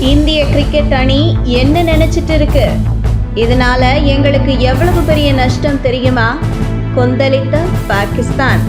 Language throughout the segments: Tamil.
இந்திய கிரிக்கெட் அணி என்ன நினைச்சிட்டு இருக்கு இதனால எங்களுக்கு எவ்வளவு பெரிய நஷ்டம் தெரியுமா? கொந்தளித்த பாகிஸ்தான்.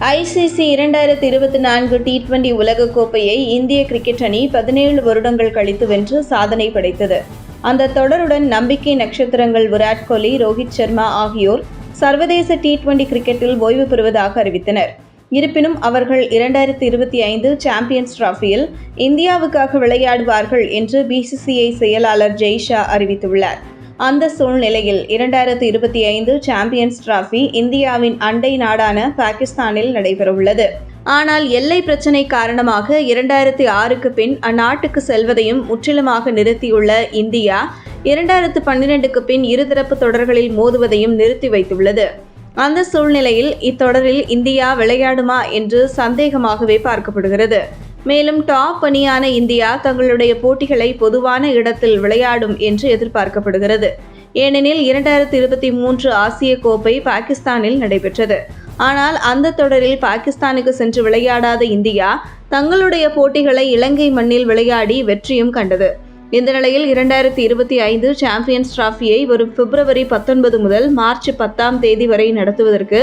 ஐசிசி இரண்டாயிரத்தி இருபத்தி நான்கு டி டுவெண்டி உலகக்கோப்பையை இந்திய கிரிக்கெட் அணி பதினேழு வருடங்கள் கழித்து வென்று சாதனை படைத்தது. அந்த தொடருடன் நம்பிக்கை நட்சத்திரங்கள் விராட் கோலி ரோஹித் சர்மா ஆகியோர் சர்வதேச டி டுவெண்டி கிரிக்கெட்டில் ஓய்வு பெறுவதாக அறிவித்தனர். இருப்பினும் அவர்கள் இரண்டாயிரத்தி இருபத்தி ஐந்து சாம்பியன்ஸ் டிராஃபியில் இந்தியாவுக்காக விளையாடுவார்கள் என்று பிசிசிஐ செயலாளர் ஜெய்ஷா அறிவித்துள்ளார். அந்த சூழ்நிலையில் இரண்டாயிரத்தி இருபத்தி ஐந்து சாம்பியன்ஸ் டிராஃபி இந்தியாவின் அண்டை நாடான பாகிஸ்தானில் நடைபெறவுள்ளது. ஆனால் எல்லை பிரச்சினை காரணமாக இரண்டாயிரத்தி ஆறுக்கு பின் அந்நாட்டுக்கு செல்வதையும் முற்றிலுமாக நிறுத்தியுள்ள இந்தியா இரண்டாயிரத்து பன்னிரெண்டுக்கு பின் இருதரப்பு தொடர்களில் மோதுவதையும் நிறுத்தி வைத்துள்ளது. அந்த சூழ்நிலையில் இத்தொடரில் இந்தியா விளையாடுமா என்று சந்தேகமாகவே பார்க்கப்படுகிறது. மேலும் டாப் அணியான இந்தியா தங்களுடைய போட்டிகளை பொதுவான இடத்தில் விளையாடும் என்று எதிர்பார்க்கப்படுகிறது. ஏனெனில் இரண்டாயிரத்தி இருபத்தி மூன்று ஆசிய கோப்பை பாகிஸ்தானில் நடைபெற்றது. ஆனால் அந்த தொடரில் பாகிஸ்தானுக்கு சென்று விளையாடாத இந்தியா தங்களுடைய போட்டிகளை இலங்கை மண்ணில் விளையாடி வெற்றியும் கண்டது. இந்த நிலையில் இரண்டாயிரத்தி இருபத்தி ஐந்து சாம்பியன்ஸ் டிராஃபியை வரும் பிப்ரவரி பத்தொன்பது முதல் மார்ச் பத்தாம் தேதி வரை நடத்துவதற்கு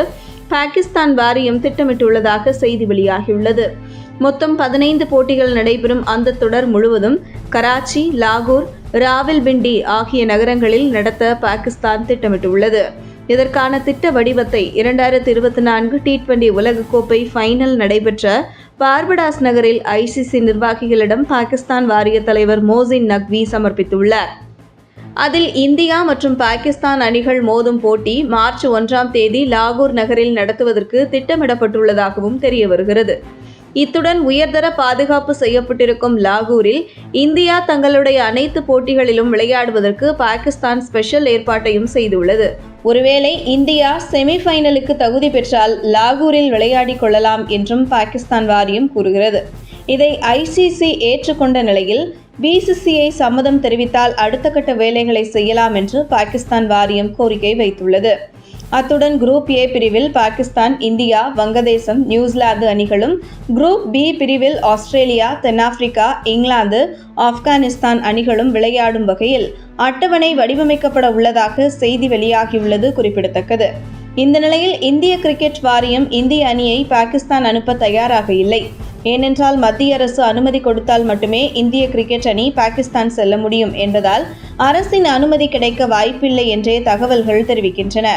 பாகிஸ்தான் வாரியம் திட்டமிட்டுள்ளதாக செய்தி வெளியாகியுள்ளது. மொத்தம் பதினைந்து போட்டிகள் நடைபெறும் அந்த தொடர் முழுவதும் கராச்சி லாகூர் ராவல்பிண்டி ஆகிய நகரங்களில் நடத்த பாகிஸ்தான் திட்டமிட்டுள்ளது. இதற்கான திட்ட வடிவத்தை இரண்டாயிரத்தி இருபத்தி நான்கு டி டுவெண்டி உலகக்கோப்பை ஃபைனல் நடைபெற்ற பார்படாஸ் நகரில் ஐசிசி நிர்வாகிகளிடம் பாகிஸ்தான் வாரிய தலைவர் மோசின் நக்வி சமர்ப்பித்துள்ளார். அதில் இந்தியா மற்றும் பாகிஸ்தான் அணிகள் மோதும் போட்டி மார்ச் ஒன்றாம் தேதி லாகூர் நகரில் நடத்துவதற்கு திட்டமிடப்பட்டுள்ளதாகவும் தெரிய வருகிறது இத்துடன் உயர்தர பாதுகாப்பு செய்யப்பட்டிருக்கும் லாகூரில் இந்தியா தங்களுடைய அனைத்து போட்டிகளிலும் விளையாடுவதற்கு பாகிஸ்தான் ஸ்பெஷல் ஏற்பாட்டையும் செய்துள்ளது. ஒருவேளை இந்தியா செமிஃபைனலுக்கு தகுதி பெற்றால் லாகூரில் விளையாடிக் கொள்ளலாம் என்றும் பாகிஸ்தான் வாரியம் கூறுகிறது. இதை ஐசிசி ஏற்றுக்கொண்ட நிலையில் பிசிசிஐ சம்மதம் தெரிவித்தால் அடுத்த கட்ட வேலைகளை செய்யலாம் என்று பாகிஸ்தான் வாரியம் கோரிக்கை வைத்துள்ளது. அத்துடன் குரூப் ஏ பிரிவில் பாகிஸ்தான் இந்தியா வங்கதேசம் நியூசிலாந்து அணிகளும் குரூப் பி பிரிவில் ஆஸ்திரேலியா தென்னாப்பிரிக்கா இங்கிலாந்து ஆப்கானிஸ்தான் அணிகளும் விளையாடும் வகையில் அட்டவணை வடிவமைக்கப்பட உள்ளதாக செய்தி வெளியாகியுள்ளது குறிப்பிடத்தக்கது. இந்த நிலையில் இந்திய கிரிக்கெட் வாரியம் இந்திய அணியை பாகிஸ்தான் அனுப்ப தயாராக இல்லை. ஏனென்றால் மத்திய அரசு அனுமதி கொடுத்தால் மட்டுமே இந்திய கிரிக்கெட் அணி பாகிஸ்தான் செல்ல முடியும் என்பதால் அரசின் அனுமதி கிடைக்க வாய்ப்பில்லை என்றே தகவல்கள் தெரிவிக்கின்றன.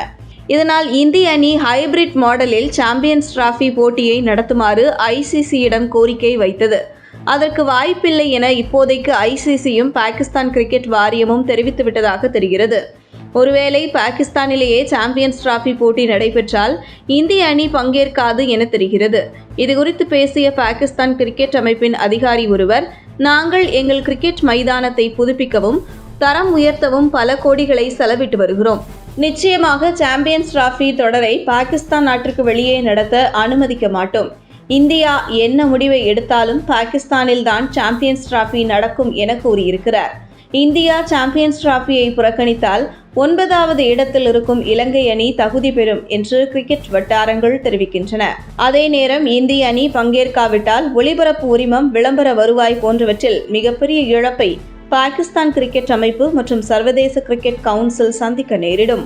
இதனால் இந்திய அணி ஹைபிரிட் மாடலில் சாம்பியன்ஸ் டிராஃபி போட்டியை நடத்துமாறு ஐசிசியிடம் கோரிக்கை வைத்தது. அதற்கு வாய்ப்பில்லை என இப்போதைக்கு ஐசிசியும் பாகிஸ்தான் கிரிக்கெட் வாரியமும் தெரிவித்துவிட்டதாக தெரிகிறது. ஒருவேளை பாகிஸ்தானிலேயே சாம்பியன்ஸ் டிராஃபி போட்டி நடைபெற்றால் இந்திய அணி பங்கேற்காது என தெரிகிறது. இதுகுறித்து பேசிய பாகிஸ்தான் கிரிக்கெட் அமைப்பின் அதிகாரி ஒருவர் நாங்கள் எங்கள் கிரிக்கெட் மைதானத்தை புதுப்பிக்கவும் தரம் உயர்த்தவும் பல கோடிகளை செலவிட்டு வருகிறோம். நிச்சயமாக சாம்பியன்ஸ் டிராஃபி தொடரை பாகிஸ்தான் நாட்டிற்கு வெளியே நடத்த அனுமதிக்க மாட்டோம். இந்தியா என்ன முடிவை எடுத்தாலும் பாகிஸ்தானில் தான் சாம்பியன்ஸ் டிராஃபி நடக்கும் என கூறியிருக்கிறார். இந்தியா சாம்பியன்ஸ் டிராஃபியை புறக்கணித்தால் ஒன்பதாவது இடத்தில் இருக்கும் இலங்கை அணி தகுதி பெறும் என்று கிரிக்கெட் வட்டாரங்கள் தெரிவிக்கின்றன. அதே நேரம் இந்திய அணி பங்கேற்காவிட்டால் ஒளிபரப்பு உரிமம் விளம்பர வருவாய் போன்றவற்றில் மிகப்பெரிய இழப்பை பாகிஸ்தான் கிரிக்கெட் அமைப்பு மற்றும் சர்வதேச கிரிக்கெட் கவுன்சில் சந்திக்க நேரிடும்.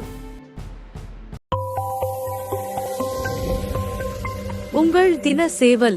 உங்கள் தின சேவல்